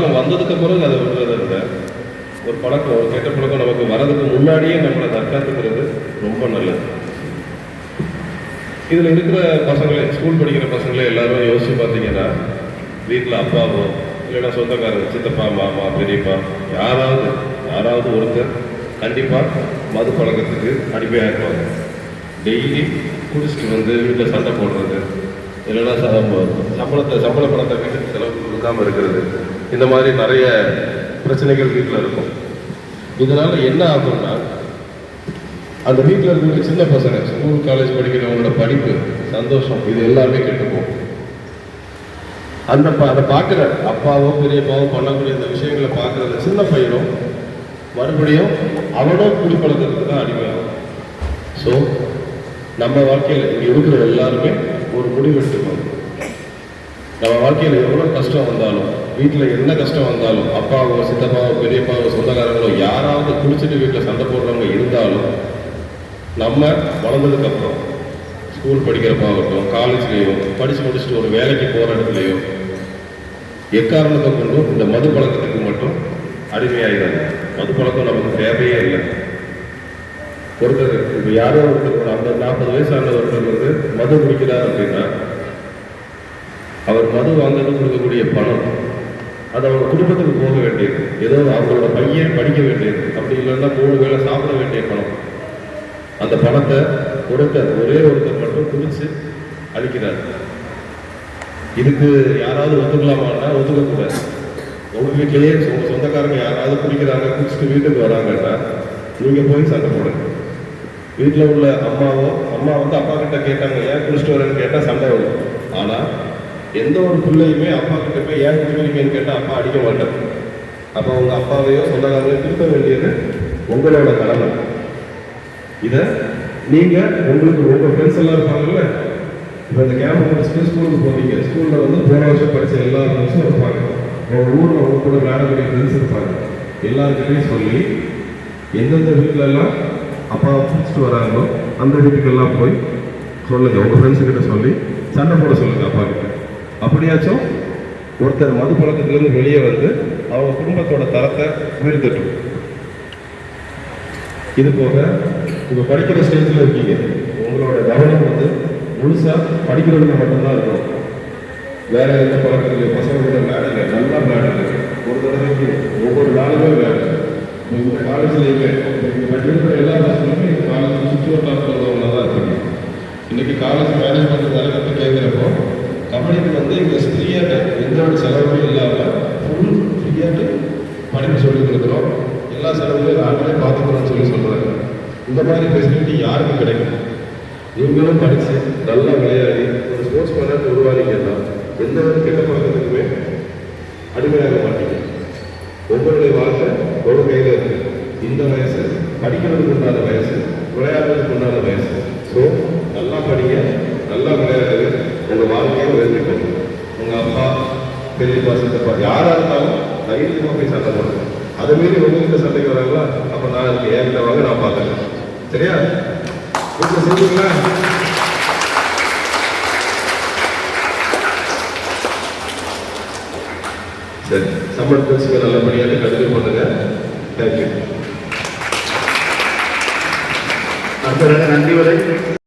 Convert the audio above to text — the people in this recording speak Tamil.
பழக்கம் வந்ததுக்கு பிறகு அதை விடுறதை விட ஒரு பழக்கம் ஒரு கெட்ட பழக்கம் நமக்கு வரதுக்கு முன்னாடியே நம்மளை தற்காத்துக்கிறது ரொம்ப நல்லது. இதில் இருக்கிற பசங்களே ஸ்கூல் படிக்கிற பசங்களே எல்லாரும் யோசிச்சு பார்த்தீங்கன்னா வீட்டில் அப்பாவோ இல்லைன்னா சொந்தக்காரங்க சித்தப்பா மாமா பெரியப்பா யாராவது யாராவது ஒருத்தர் கண்டிப்பாக மது பழக்கத்துக்கு அடிமையாக இருப்பாங்க. டெய்லி குடிச்சிட்டு வந்து வீட்டில் சண்டை போடுறது இல்லைன்னா சம்பளத்தை சம்பள பணத்தை செலவு கொடுக்காமல் இருக்கிறது. இந்த மாதிரி நிறைய பிரச்சனைகள் வீட்டில் இருக்கும். இதனால என்ன ஆகும்னா அந்த வீட்டில் இருக்கிற சின்ன பசங்க ஸ்கூல் காலேஜ் படிக்கிறவங்களோட படிப்பு சந்தோஷம் இது எல்லாமே கெட்டுப்போம் அந்த அதை பார்க்குற அப்பாவோ பெரியப்பாவோ பண்ணக்கூடிய இந்த விஷயங்களை பார்க்குற அந்த சின்ன பையனும் மறுபடியும் அவனும் குடிப்பழக்கத்துக்கு தான் அடிமையாகும். ஸோ நம்ம வாழ்க்கையில் இங்கே இருக்கிற எல்லாருமே ஒரு முடிவு எடுத்துக்கணும் நம்ம வாழ்க்கையில் எவ்வளோ கஷ்டம் வந்தாலும் வீட்டில் என்ன கஷ்டம் வந்தாலும் அப்பாவோ சித்தப்பாவோ பெரியப்பாவோ சொந்தக்காரங்களோ யாராவது குடிச்சிட்டு வீட்டில் சண்டை போடுறவங்க இருந்தாலும் நம்ம வளர்ந்ததுக்கப்புறம் ஸ்கூல் படிக்கிறப்பாகட்டும் காலேஜ்லேயோ படித்து முடிச்சுட்டு ஒரு வேலைக்கு போகிற இடத்துலையோ எக்காரணத்தை கொண்டும் இந்த மது பழக்கத்துக்கு மட்டும் அடிமையாகிறது மது பழக்கம் நமக்கு தேவையே இல்லை. ஒருத்தர் இப்போ யாரோ ஒருத்தர் அந்த நாற்பது வயசு ஆன ஒருத்தர் வந்து மது குடிக்கிறார் அப்படின்னா அவர் மது வாங்குறது கொடுக்கக்கூடிய பணம் அது அவங்க குடும்பத்துக்கு போக வேண்டியது. ஏதோ அவங்களோட பையன் படிக்க வேண்டியது. அப்படி இல்லைன்னா மூணு வேளை சாப்பிட வேண்டிய பணம். அந்த பணத்தை ஒருத்தர் ஒரே ஒருத்தர் மட்டும் குடிச்சு அழிக்கிறார். இதுக்கு யாராவது ஒத்துக்கலாமான்னா ஒத்துக்கக்கூடாது உங்க வீட்டிலேயே உங்க சொந்தக்காரங்க யாராவது குடிக்கிறாங்க குடிச்சிட்டு வீட்டுக்கு வராங்கன்னா நீங்க போய் சண்டை போடுங்க. வீட்டில் உள்ள அம்மாவோ அம்மா வந்து அப்பா கிட்ட கேட்டாங்க ஏன் குடிச்சிட்டு வரேன்னு? கேட்டால் சண்டை வரும். ஆனால் எந்த ஒரு பிள்ளையுமே அப்பா கிட்ட போய் ஏன் குடிக்கிறீங்கன்னு கேட்டால் அப்பா அடிக்க மாட்டார். அப்போ உங்கள் அப்பாவையோ சொந்தக்காரங்களையோ திருத்த வேண்டியது உங்களோட கடமை. இதை நீங்கள் உங்களுக்கு உங்கள் ஃப்ரெண்ட்ஸ் எல்லாம் இருப்பாங்கல்ல இப்போ இந்த கேம்ப் முடிச்சுட்டு ஸ்கூலுக்கு போவீங்க ஸ்கூலில் வந்து போன வருஷம் படித்த எல்லா ஃப்ரெண்ட்ஸும் இருப்பாங்க. உங்கள் ஊரில் உங்க கூட விளையாடக்கூடிய ஃப்ரெண்ட்ஸ் இருப்பாங்க. எல்லாருக்கிட்டையும் சொல்லி எந்தெந்த வீட்டிலெல்லாம் அப்பா பிடிச்சிட்டு வராங்களோ அந்த வீட்டுக்கெல்லாம் போய் சொல்லுங்கள் உங்கள் ஃப்ரெண்ட்ஸுக்கிட்ட சொல்லி சண்டை போட சொல்லுங்கள் அப்பா கிட்ட. அப்படியாச்சும் ஒருத்தர் மது பழக்கத்திலேருந்து வெளியே வந்து அவங்க குடும்பத்தோட தரத்தை உயர்த்தட்டும். இது போக இப்போ படிக்கிற ஸ்டேஜில் இருக்கீங்க. உங்களோட கவனம் வந்து முழுசாக படிக்கிறதுல மட்டும்தான் இருக்கும் வேற எந்த பழக்கத்துலையும் பசங்களோட கூட நல்லா விளையாடுங்க ஒரு தடவைக்கு ஒவ்வொரு நாளுமே வேலை இந்த காலேஜில் இங்கே படிக்கிற எல்லா பசங்களுமே இந்த காலேஜ் சுற்றி வட்டாரத்தில் தான் இருப்பாங்க இன்னைக்கு காலேஜ் மேனேஜ்மெண்ட் தலைவர்கிட்ட கேட்குறப்போ கபடிக்கு வந்து இங்கே ஃப்ரீயாக எந்த ஒரு செலவுமே இல்லாமல் ஃபுல் ஃப்ரீயாக படிப்பு சொல்லிக் கொடுக்குறோம். எல்லா செலவுலையும் நாங்களே பார்த்துக்கிறோம்னு சொல்லி சொல்கிறாங்க இந்த மாதிரி ஃபெசிலிட்டி யாருக்கு கிடைக்கும்? நீங்களும் படித்து நல்லா விளையாடி ஒரு ஸ்போர்ட்ஸ் மேனாக உருவானீங்கன்னா எந்த ஒரு கெட்ட பழக்கத்துக்குமே அடிமையாக மாட்டீங்க. உங்களுடைய வாழ்க்கை ஒரு கையில் இருக்கு. இந்த வயசு படிக்கிறதுக்கு உண்டான வயசு விளையாடுறதுக்கு உண்டான வயசு. ஸோ நல்லா படிங்க நல்லா விளையாடு உங்கள் வாழ்க்கையை உயர்த்திக்கோங்க உங்கள் அப்பா பெரியப்பா சித்தப்பா யாராக இருந்தாலும் தைரியமாக போய் சண்டை போடுங்க. அதை மீறி உங்ககிட்ட சண்டைக்கு வராங்களா? அப்போ நான் இருக்கு என்கிட்ட வாங்க நான் பார்க்குறேன். சரியா? வீட்டில் செஞ்சீங்களா சரி சம்பளம் பேசுங்க நல்லபடியாக கண்டினியூ பண்ணுங்க தேங்க்யூ அடுத்த நன்றி வரை